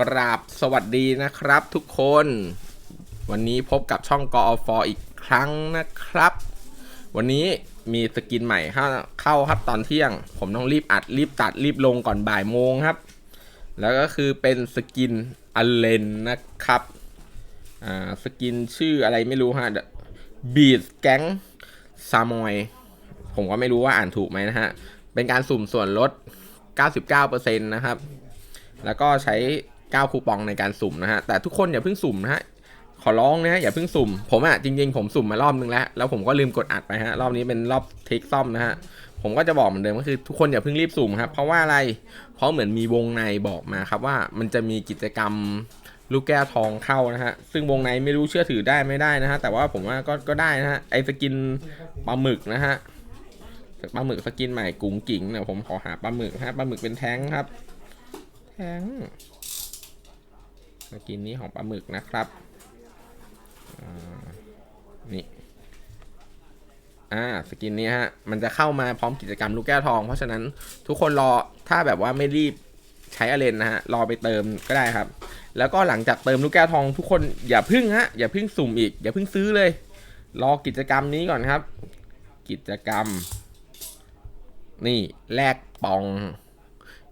กราบสวัสดีนะครับทุกคน วันนี้พบกับช่องกอฟอีกครั้งนะครับ วันนี้มีสกินใหม่เข้าเข้าครับตอนเที่ยง ผมต้องรีบอัดรีบตัดรีบลงก่อนบ่ายโมงครับ แล้วก็คือเป็นสกินอเลนนะครับอ่าสกินชื่ออะไรไม่รู้ฮะบีดแก๊งซามอยผมก็ไม่รู้ว่าอ่านถูกไหมนะฮะ เป็นการสุ่มส่วนลด 99%นะครับ แล้วก็ใช้ 9 คูปองในการสุ่มนะฮะ แต่ทุกคนอย่าเพิ่งสุ่มนะฮะ ขอร้องนะฮะอย่าเพิ่งสุ่ม ผมอะจริงๆ ผมสุ่มมารอบนึงแล้ว แล้วผมก็ลืมกดอัดไปฮะ รอบนี้เป็นรอบเทคซ่อมนะฮะ ผมก็จะบอกเหมือนเดิมก็คือทุกคนอย่าเพิ่งรีบสุ่มครับ เพราะว่าอะไร เพราะเหมือนมีวงในบอกมาครับว่ามันจะมีกิจกรรมลูกแก้วทองเข้านะฮะ ซึ่งวงในไม่รู้เชื่อถือได้ไม่ได้นะฮะ แต่ว่าผมว่าก็ก็ได้นะฮะ ไอสกินปลาหมึกนะฮะ ปลาหมึกสกินใหม่กุ้งกิ่งเนี่ยผมขอหาปลาหมึกนะฮะ ปลาหมึกเป็นแท้งครับ แท้ง สกินนี้ของปลาหมึกนะครับนี่อ่าสกินนี้ฮะ มันจะเข้ามาพร้อมกิจกรรมลูกแก้วทอง เพราะฉะนั้นทุกคนรอถ้าแบบว่าไม่รีบใช้อเลนนะฮะ รอไปเติมก็ได้ครับ แล้วก็หลังจากเติมลูกแก้วทองทุกคนอย่าพึ่งฮะ อย่าพึ่งสุ่มอีก อย่าพึ่งซื้อเลย รอกิจกรรมนี้ก่อนครับ กิจกรรม นี่แลกปอง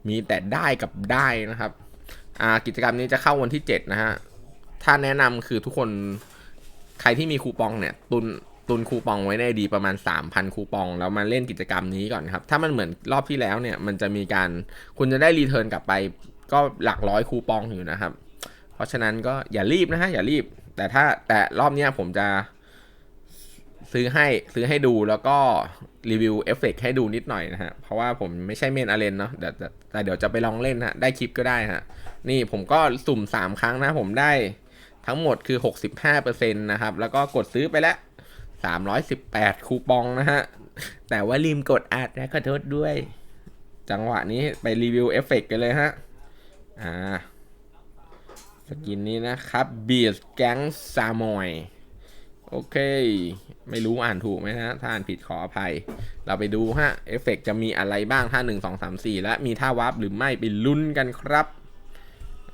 มีแต่ได้กับได้นะครับ กิจกรรมนี้จะเข้าวันที่ 7 นะฮะ ถ้าแนะนำคือทุกคนใครที่มีคูปองเนี่ยตุนตุนคูปองไว้ในดีประมาณ 3,000 คูปอง แล้วมาเล่นกิจกรรมนี้ก่อนครับ ถ้ามันเหมือนรอบที่แล้วเนี่ย มันจะมีการคุณจะได้รีเทิร์นกลับไปก็หลักร้อยคูปองอยู่นะครับ เพราะฉะนั้นก็อย่ารีบนะฮะอย่ารีบ แต่ถ้าแต่รอบนี้ผมจะ ซื้อให้ซื้อให้ดูแล้วก็รีวิวเอฟเฟกให้ดูนิดหน่อยนะฮะ เพราะว่าผมไม่ใช่เมนอาเลนเนาะเดี๋ยวแต่แต่เดี๋ยวจะไปลองเล่นนะได้คลิปก็ได้ฮะ นี่ผมก็สุ่ม 3 ครั้งนะผมได้ทั้งหมดคือ 65%นะครับ แล้วก็กดซื้อไปแล้ว 318 คูปองนะฮะ แต่ว่าลืมกดอัดนะขอโทษด้วย จังหวะนี้ไปรีวิวเอฟเฟกกันเลยฮะ อ่า สกินนี้นะครับ Beast Gang Samoy โอเค ไม่รู้อ่านถูกไหมนะ ถ้าอ่านผิดขออภัย เราไปดูฮะ เอฟเฟกจะมีอะไรบ้างถ้า1 2 3 4และมีท่าวาร์ปหรือไม่ไปลุ้นกันครับ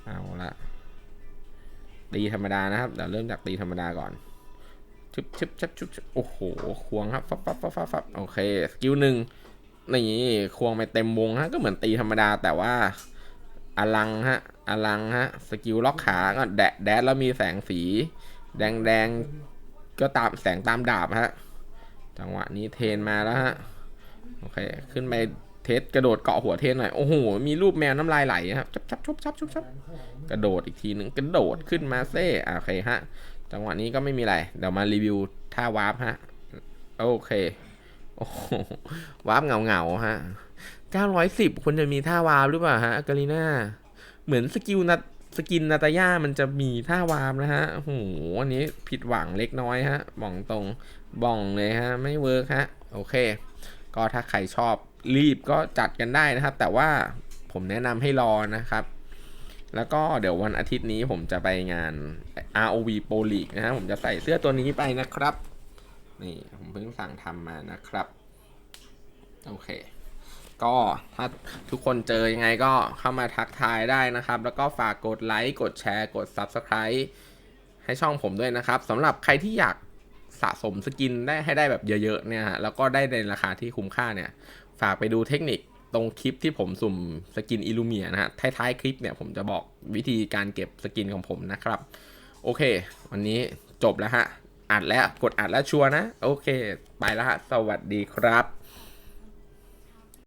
เอาละตีธรรมดานะครับ เดี๋ยวเริ่มจากตีธรรมดาก่อนชึบชึบชึบชึบชึบโอ้โห ควงครับ ฟับฟับฟับฟับฟบโอเค สกิลหนึ่งนี่ควงไปเต็มวงฮะ ก็เหมือนตีธรรมดาแต่ว่าอลังฮะ อลังฮะ สกิลล็อกขา ก็แดดแดดแล้วมีแสงสี แดงแดง ก็ตามแสงตามดาบฮะ จังหวะนี้เทนมาแล้วฮะ โอเค ขึ้นไปเทสกระโดดเกาะหัวเทนหน่อย โอ้โห มีรูปแมวน้ำลายไหลครับชับชับชุบชับชุบชับกระโดดอีกทีหนึ่งกระโดดขึ้นมาเซ่โอเคฮะ จังหวะนี้ก็ไม่มีอะไร เดี๋ยวมารีวิวท่าวาร์ปฮะ โอเค โอ้โหวาร์ปเงาเงาฮะ 910ควรจะมีท่าวาร์ปหรือเปล่าฮะกาลีน่า เหมือนสกิลนา สกินนาตาย่ามันจะมีท่าวาร์ปนะฮะโอ้โหอันนี้ผิดหวังเล็กน้อยฮะบอกตรงบ่องเลยฮะ ไม่เวิร์กฮะ โอเค ก็ถ้าใครชอบรีบก็จัดกันได้นะครับ แต่ว่าผมแนะนำให้รอนะครับ แล้วก็เดี๋ยววันอาทิตย์นี้ผมจะไปงาน ROV Pro League นะฮะ ผมจะใส่เสื้อตัวนี้ไปนะครับ นี่ ผมเพิ่งสั่งทำมานะครับ โอเค ก็ถ้าทุกคนเจอยังไงก็เข้ามาทักทายได้นะครับ แล้วก็ฝากกดไลค์กดแชร์ กด Subscribe ให้ช่องผมด้วยนะครับสำหรับใครที่อยากสะสมสกินได้ให้ได้แบบเยอะๆเนี่ยฮะแล้วก็ได้ในราคาที่คุ้มค่าเนี่ย ฝากไปดูเทคนิคตรงคลิปที่ผมสุ่มสกินอิลูเมียนะฮะท้ายๆคลิปเนี่ยผมจะบอกวิธีการเก็บสกินของผมนะครับ โอเค วันนี้จบแล้วฮะอัดแล้วกดอัดแล้วชัวร์นะ โอเค ไปแล้วฮะ สวัสดีครับ